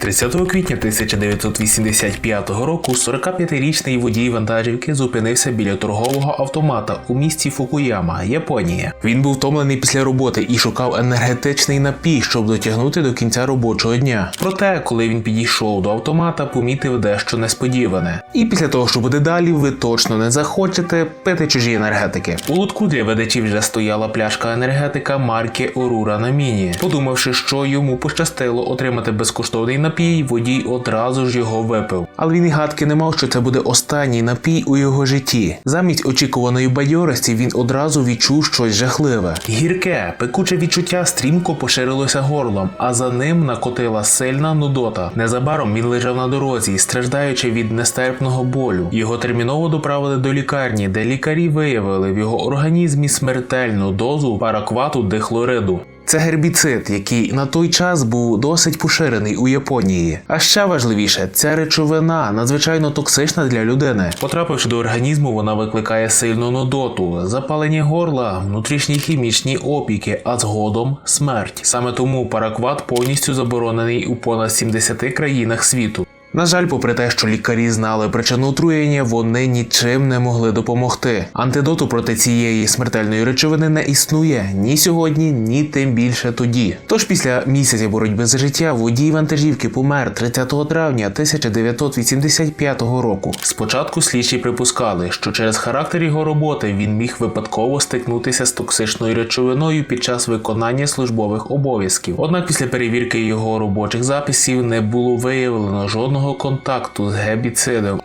30 квітня 1985 року 45-річний водій вантажівки зупинився біля торгового автомата у місті Фукуяма, Японія. Він був втомлений після роботи і шукав енергетичний напій, щоб дотягнути до кінця робочого дня. Проте, коли він підійшов до автомата, помітив дещо несподіване. І після того, що буде далі, ви точно не захочете пити чужі енергетики. У лотку для ведачів вже стояла пляшка енергетика марки Орура на міні. Подумавши, що йому пощастило отримати безкоштовний напій, водій одразу ж його випив. Але він і гадки не мав, що це буде останній напій у його житті. Замість очікуваної бадьорості він одразу відчув щось жахливе. Гірке, пекуче відчуття стрімко поширилося горлом, а за ним накотила сильна нудота. Незабаром він лежав на дорозі, страждаючи від нестерпного болю. Його терміново доправили до лікарні, де лікарі виявили в його організмі смертельну дозу параквату дихлориду. Це гербіцид, який на той час був досить поширений у Японії. А ще важливіше, ця речовина надзвичайно токсична для людини. Потрапивши до організму, вона викликає сильну нудоту, запалення горла, внутрішні хімічні опіки, а згодом смерть. Саме тому паракват повністю заборонений у понад 70 країнах світу. На жаль, попри те, що лікарі знали причину отруєння, вони нічим не могли допомогти. Антидоту проти цієї смертельної речовини не існує ні сьогодні, ні тим більше тоді. Тож після місяця боротьби за життя водій вантажівки помер 30 травня 1985 року. Спочатку слідчі припускали, що через характер його роботи він міг випадково стикнутися з токсичною речовиною під час виконання службових обов'язків. Однак після перевірки його робочих записів не було виявлено жодного контакту з гебіцидом.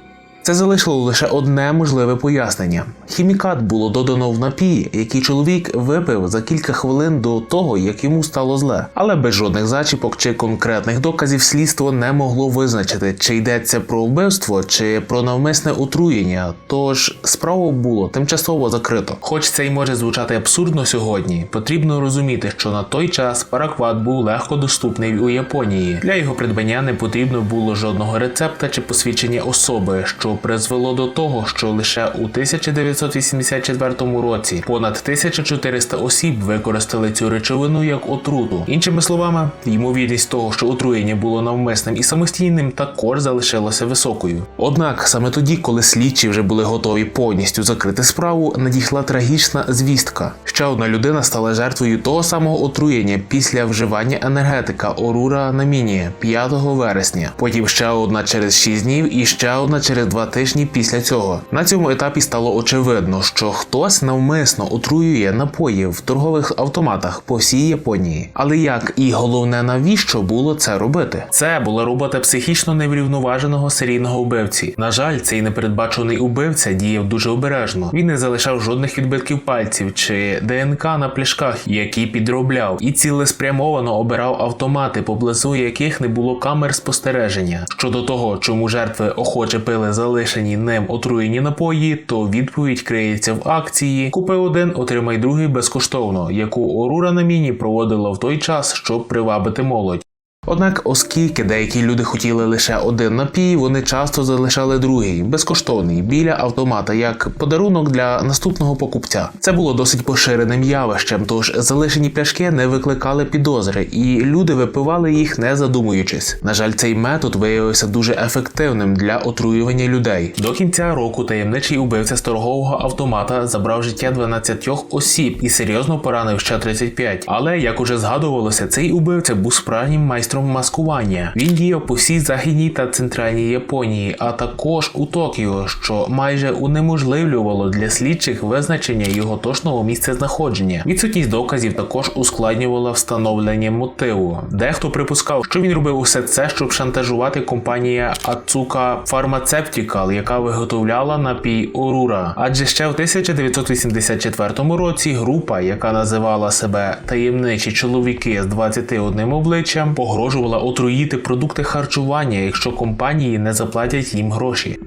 Це залишило лише одне можливе пояснення: хімікат було додано в напій, який чоловік випив за кілька хвилин до того, як йому стало зле. Але без жодних зачіпок чи конкретних доказів слідство не могло визначити, чи йдеться про вбивство чи про навмисне отруєння. Тож справу було тимчасово закрито. Хоч це й може звучати абсурдно сьогодні, потрібно розуміти, що на той час паракват був легко доступний у Японії. Для його придбання не потрібно було жодного рецепта чи посвідчення особи, що призвело до того, що лише у 1984 році понад 1400 осіб використали цю речовину як отруту. Іншими словами, ймовірність того, що отруєння було навмисним і самостійним, також залишилася високою. Однак саме тоді, коли слідчі вже були готові повністю закрити справу, надійшла трагічна звістка. Ще одна людина стала жертвою того самого отруєння після вживання енергетика Орура на міні 5 вересня. Потім ще одна через 6 днів і ще одна через 2 тижні після цього. На цьому етапі стало очевидно, що хтось навмисно отруює напої в торгових автоматах по всій Японії. Але як і головне, навіщо було це робити? Це була робота психічно неврівноваженого серійного вбивці. На жаль, цей непередбачений убивця діяв дуже обережно. Він не залишав жодних відбитків пальців чи ДНК на пляшках, які підробляв, і цілеспрямовано обирав автомати, поблизу яких не було камер спостереження. Щодо того, чому жертви охоче пили залишені ним отруєні напої, то відповідь криється в акції Купи один, отримай другий безкоштовно, яку Орура на міні проводила в той час, щоб привабити молодь. Однак, оскільки деякі люди хотіли лише один напій, вони часто залишали другий, безкоштовний, біля автомата, як подарунок для наступного покупця. Це було досить поширеним явищем, тож залишені пляшки не викликали підозри, і люди випивали їх не задумуючись. На жаль, цей метод виявився дуже ефективним для отруювання людей. До кінця року таємничий убивця з торгового автомата забрав життя 12 осіб і серйозно поранив ще 35. Але як уже згадувалося, цей убивця був справжнім майстром маскування. Він діяв по всій західній та центральній Японії, а також у Токіо, що майже унеможливлювало для слідчих визначення його точного місця знаходження. Відсутність доказів також ускладнювала встановлення мотиву. Дехто припускав, що він робив усе це, щоб шантажувати компанія Ацука Pharmaceutical, яка виготовляла напій Орура. Адже ще в 1984 році група, яка називала себе таємничі чоловіки з 21 обличчям, погрожувала отруїти продукти харчування, якщо компанії не заплатять їм гроші.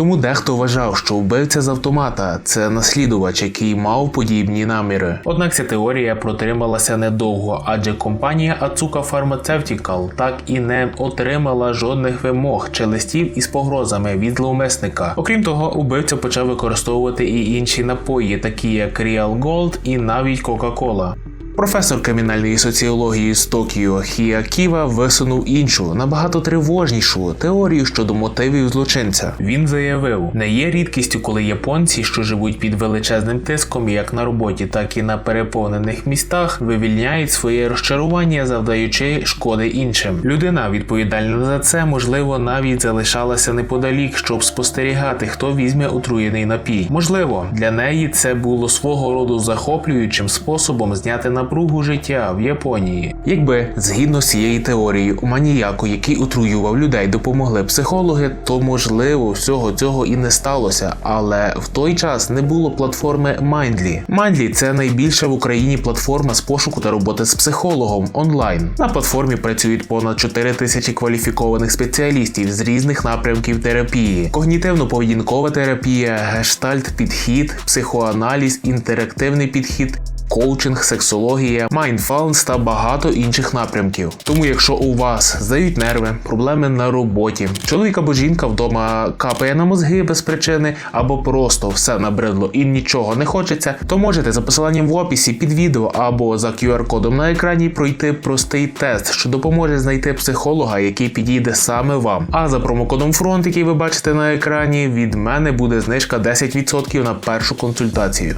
Тому дехто вважав, що вбивця з автомата це наслідувач, який мав подібні наміри. Однак ця теорія протрималася недовго, адже компанія Ацука Pharmaceutical так і не отримала жодних вимог чи листів із погрозами від зловмисника. Окрім того, убивця почав використовувати і інші напої, такі як Real Gold і навіть Coca-Cola. Професор кримінальної соціології з Токіо Хія Ківа висунув іншу, набагато тривожнішу теорію щодо мотивів злочинця. Він заявив: не є рідкістю, коли японці, що живуть під величезним тиском, як на роботі, так і на переповнених містах, вивільняють своє розчарування, завдаючи шкоди іншим. Людина, відповідальна за це, можливо, навіть залишалася неподалік, щоб спостерігати, хто візьме отруєний напій. Можливо, для неї це було свого роду захоплюючим способом зняти напругу життя в Японії. Якби згідно з цією теорією, маніяку, який отруював людей, допомогли психологи, то можливо всього цього і не сталося. Але в той час не було платформи Mindly. Mindly – це найбільша в Україні платформа з пошуку та роботи з психологом онлайн. На платформі працюють понад 4 тисячі кваліфікованих спеціалістів з різних напрямків терапії: когнітивно-поведінкова терапія, гештальт підхід, психоаналіз, інтерактивний підхід. Коучинг, сексологія, майндфалнс та багато інших напрямків. Тому, якщо у вас здають нерви, проблеми на роботі, чоловік або жінка вдома капає на мозги без причини, або просто все набридло і нічого не хочеться, то можете за посиланням в описі під відео або за QR-кодом на екрані пройти простий тест, що допоможе знайти психолога, який підійде саме вам. А за промокодом фронт, який ви бачите на екрані, від мене буде знижка 10% на першу консультацію.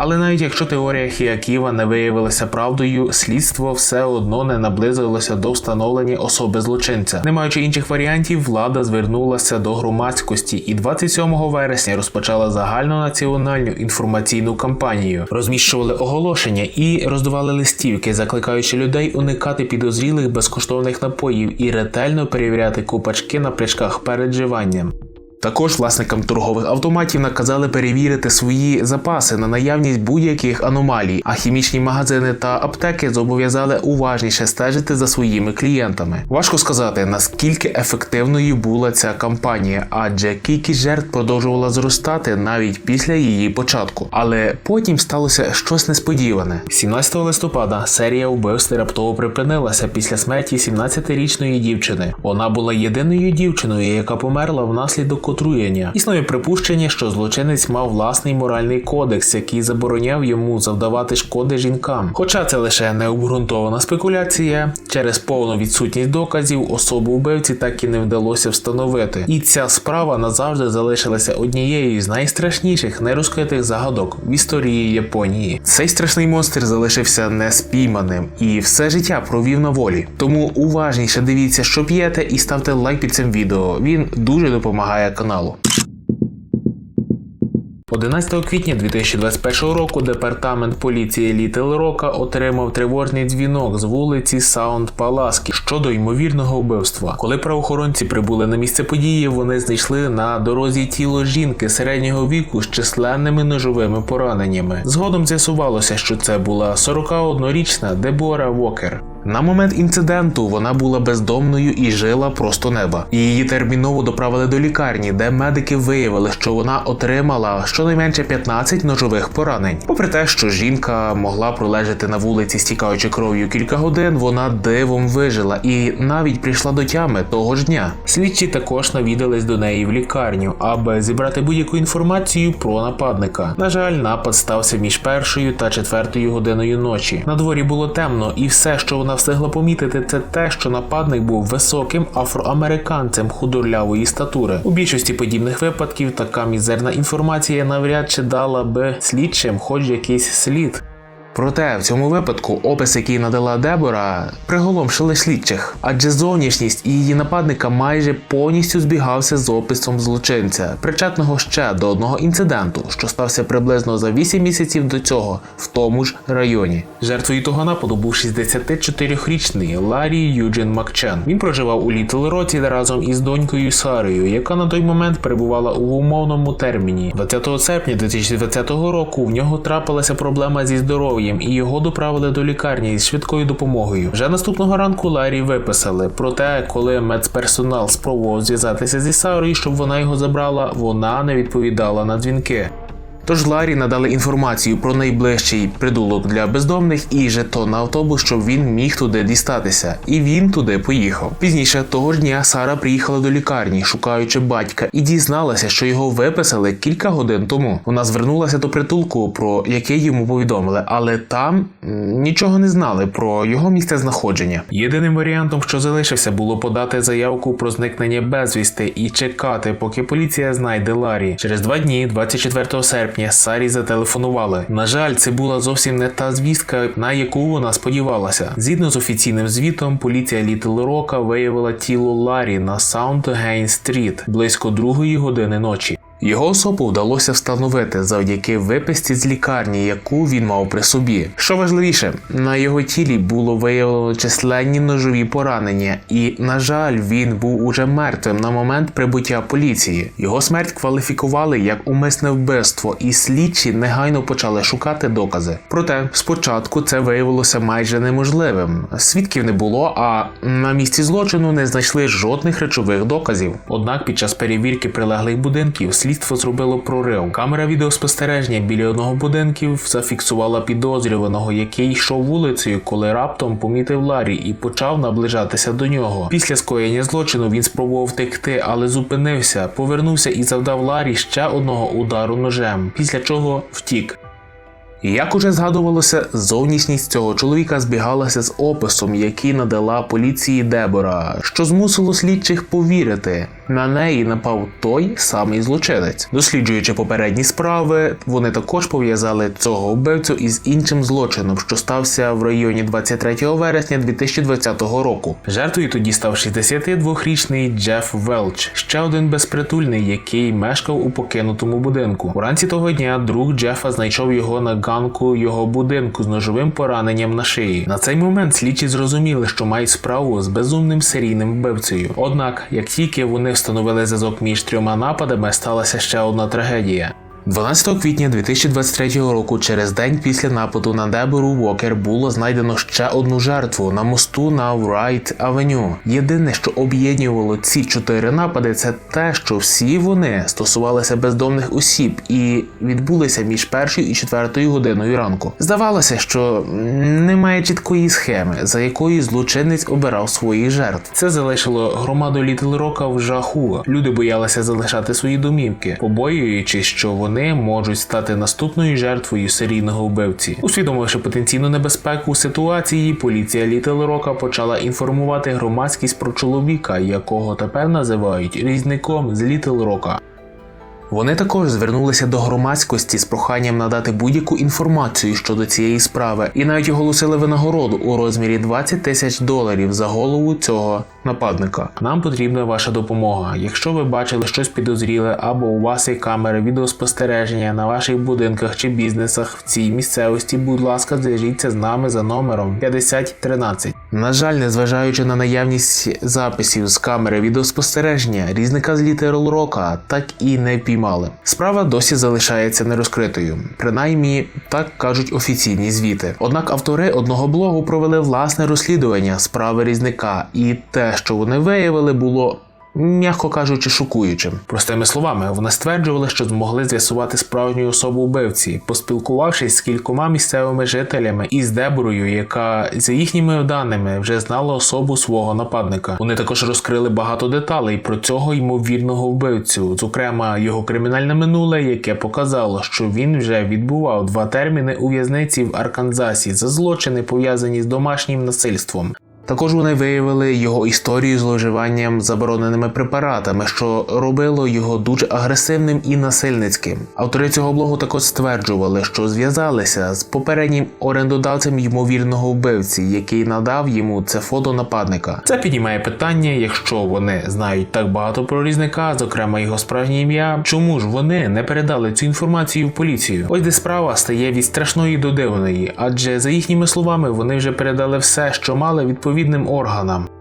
Але навіть якщо теорія Хіаківа не виявилася правдою, слідство все одно не наблизилося до встановлення особи злочинця. Не маючи інших варіантів, влада звернулася до громадськості і 27 вересня розпочала загальнонаціональну інформаційну кампанію, розміщували оголошення і роздавали листівки, закликаючи людей уникати підозрілих безкоштовних напоїв і ретельно перевіряти купачки на плячках перед вживанням. Також власникам торгових автоматів наказали перевірити свої запаси на наявність будь-яких аномалій, а хімічні магазини та аптеки зобов'язали уважніше стежити за своїми клієнтами. Важко сказати, наскільки ефективною була ця кампанія, адже кількість жертв продовжувала зростати навіть після її початку. Але потім сталося щось несподіване. 17 листопада серія вбивств раптово припинилася після смерті 17-річної дівчини. Вона була єдиною дівчиною, яка померла внаслідок отруєння. Існує припущення, що злочинець мав власний моральний кодекс, який забороняв йому завдавати шкоди жінкам. Хоча це лише необґрунтована спекуляція, через повну відсутність доказів особу вбивці так і не вдалося встановити. І ця справа назавжди залишилася однією з найстрашніших нерозкритих загадок в історії Японії. Цей страшний монстр залишився неспійманим і все життя провів на волі. Тому уважніше дивіться, що п'єте, і ставте лайк під цим відео. Він дуже допомагає каналу. 11 квітня 2021 року департамент поліції Літл Рока отримав тривожний дзвінок з вулиці Саунд Паласкі щодо ймовірного вбивства. Коли правоохоронці прибули на місце події, вони знайшли на дорозі тіло жінки середнього віку з численними ножовими пораненнями. Згодом з'ясувалося, що це була 41-річна Дебора Вокер. На момент інциденту вона була бездомною і жила просто неба. Її терміново доправили до лікарні, де медики виявили, що вона отримала щонайменше 15 ножових поранень. Попри те, що жінка могла пролежати на вулиці, стікаючи кров'ю кілька годин, вона дивом вижила і навіть прийшла до тями того ж дня. Слідчі також навідались до неї в лікарню, аби зібрати будь-яку інформацію про нападника. На жаль, напад стався між першою та четвертою годиною ночі. На дворі було темно, і все, що вона встигла помітити, це те, що нападник був високим афроамериканцем худорлявої статури. У більшості подібних випадків така мізерна інформація навряд чи дала би слідчим хоч якийсь слід. Проте в цьому випадку опис, який надала Дебора, приголомшили слідчих, адже зовнішність і її нападника майже повністю збігався з описом злочинця, причетного ще до одного інциденту, що стався приблизно за 8 місяців до цього в тому ж районі. Жертвою того нападу був 64-річний Ларі Юджин Макчен. Він проживав у Літл Роті разом із донькою Сарою, яка на той момент перебувала у умовному терміні. 20 серпня 2020 року в нього трапилася проблема зі здоров'ям, і його доправили до лікарні з швидкою допомогою. Вже наступного ранку Ларі виписали. Проте, коли медперсонал спробував зв'язатися зі Сарою, щоб вона його забрала, вона не відповідала на дзвінки. Тож Ларі надали інформацію про найближчий придулок для бездомних і жетон на автобус, щоб він міг туди дістатися. І він туди поїхав. Пізніше того ж дня Сара приїхала до лікарні, шукаючи батька, і дізналася, що його виписали кілька годин тому. Вона звернулася до притулку, про який йому повідомили, але там нічого не знали про його місце знаходження. Єдиним варіантом, що залишився, було подати заявку про зникнення безвісти і чекати, поки поліція знайде Ларі. Через два дні, 24 серпня, Сарі зателефонували. На жаль, це була зовсім не та звістка, на яку вона сподівалася. Згідно з офіційним звітом, поліція Літл Рока виявила тіло Ларі на Саундгейн Стріт близько другої години ночі. Його особу вдалося встановити завдяки виписці з лікарні, яку він мав при собі. Що важливіше, на його тілі було виявлено численні ножові поранення, і, на жаль, він був уже мертвим на момент прибуття поліції. Його смерть кваліфікували як умисне вбивство, і слідчі негайно почали шукати докази. Проте спочатку це виявилося майже неможливим. Свідків не було, а на місці злочину не знайшли жодних речових доказів. Однак під час перевірки прилеглих будинків слідство зробило прорив. Камера відеоспостереження біля одного будинків зафіксувала підозрюваного, який йшов вулицею, коли раптом помітив Ларі і почав наближатися до нього. Після скоєння злочину він спробував втекти, але зупинився, повернувся і завдав Ларі ще одного удару ножем, після чого втік. Як уже згадувалося, зовнішність цього чоловіка збігалася з описом, який надала поліції Дебора, що змусило слідчих повірити. На неї напав той самий злочинець. Досліджуючи попередні справи, вони також пов'язали цього вбивцю із іншим злочином, що стався в районі 23 вересня 2020 року. Жертвою тоді став 62-річний Джеф Велч, ще один безпритульний, який мешкав у покинутому будинку. Уранці того дня друг Джефа знайшов його на ганку його будинку з ножовим пораненням на шиї. На цей момент слідчі зрозуміли, що мають справу з безумним серійним вбивцею. Однак, як тільки вони встановили зв'язок між трьома нападами, сталася ще одна трагедія. 12 квітня 2023 року, через день після нападу на Дебору Уокер, було знайдено ще одну жертву на мосту на Врайт Авеню. Єдине, що об'єднувало ці чотири напади, це те, що всі вони стосувалися бездомних осіб і відбулися між першою і четвертою годиною ранку. Здавалося, що немає чіткої схеми, за якою злочинець обирав своїх жертв. Це залишило громаду Літл Рока в жаху. Люди боялися залишати свої домівки, побоюючись, що вони можуть стати наступною жертвою серійного вбивці. Усвідомивши потенційну небезпеку ситуації, поліція Літл Рока почала інформувати громадськість про чоловіка, якого тепер називають різником з Літл Рока. Вони також звернулися до громадськості з проханням надати будь-яку інформацію щодо цієї справи і навіть оголосили винагороду у розмірі 20 тисяч доларів за голову цього нападника. Нам потрібна ваша допомога. Якщо ви бачили щось підозріле або у вас є камери відеоспостереження на ваших будинках чи бізнесах в цій місцевості, будь ласка, зв'яжіться з нами за номером 5013. На жаль, незважаючи на наявність записів з камери відеоспостереження, різника з літерал рока так і не піймали. Справа досі залишається нерозкритою, принаймні так кажуть офіційні звіти. Однак автори одного блогу провели власне розслідування справи різника, і те, що вони виявили, було. М'яко кажучи, шокуючим. Простими словами, вони стверджували, що змогли з'ясувати справжню особу вбивці, поспілкувавшись з кількома місцевими жителями і з Деборою, яка за їхніми даними вже знала особу свого нападника. Вони також розкрили багато деталей про цього ймовірного вбивцю, зокрема його кримінальне минуле, яке показало, що він вже відбував два терміни у в'язниці в Арканзасі за злочини пов'язані з домашнім насильством. Також вони виявили його історію зловживанням забороненими препаратами, що робило його дуже агресивним і насильницьким. Автори цього блогу також стверджували, що зв'язалися з попереднім орендодавцем ймовірного вбивці, який надав йому це фото нападника. Це піднімає питання, якщо вони знають так багато про різника, зокрема його справжнє ім'я, чому ж вони не передали цю інформацію в поліцію? Ось де справа стає від страшної до дивної, адже за їхніми словами вони вже передали все, що мали відповідним органам.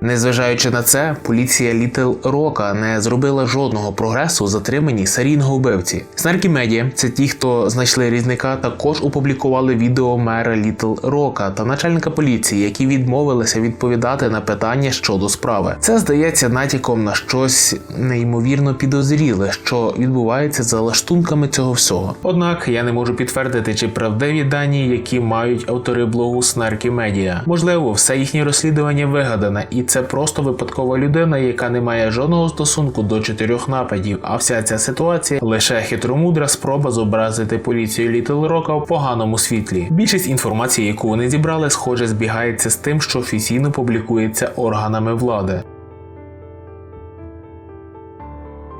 Незважаючи на це, поліція Літл Рока не зробила жодного прогресу у затриманні серійного вбивці. Снаркі медіа, це ті, хто знайшли різника, також опублікували відео мера Літл Рока та начальника поліції, які відмовилися відповідати на питання щодо справи. Це здається натяком на щось неймовірно підозріле, що відбувається за лаштунками цього всього. Однак я не можу підтвердити, чи правдиві дані, які мають автори блогу Снаркі Медіа. Можливо, все їхнє розслідування вигадане, і це просто випадкова людина, яка не має жодного стосунку до чотирьох нападів. А вся ця ситуація лише хитромудра спроба зобразити поліцію Літл Рока в поганому світлі. Більшість інформації, яку вони зібрали, схоже збігається з тим, що офіційно публікується органами влади.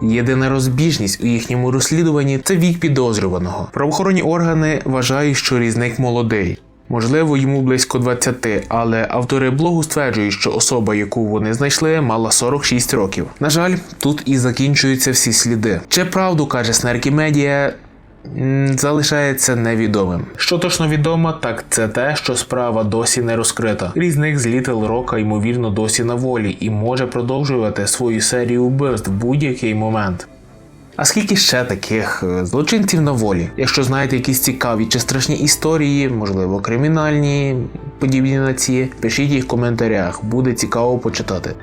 Єдина розбіжність у їхньому розслідуванні це вік підозрюваного. Правоохоронні органи вважають, що різник молодий. Можливо, йому близько 20, але автори блогу стверджують, що особа, яку вони знайшли, мала 46 років. На жаль, тут і закінчуються всі сліди. Чи правду каже Снеркі Медіа, залишається невідомим. Що точно відомо, так це те, що справа досі не розкрита. Різник з Літл Рока ймовірно досі на волі і може продовжувати свою серію вбивств в будь-який момент. А скільки ще таких е, злочинців на волі? Якщо знаєте якісь цікаві чи страшні історії, можливо, кримінальні, подібні на ці, пишіть їх в коментарях, буде цікаво почитати.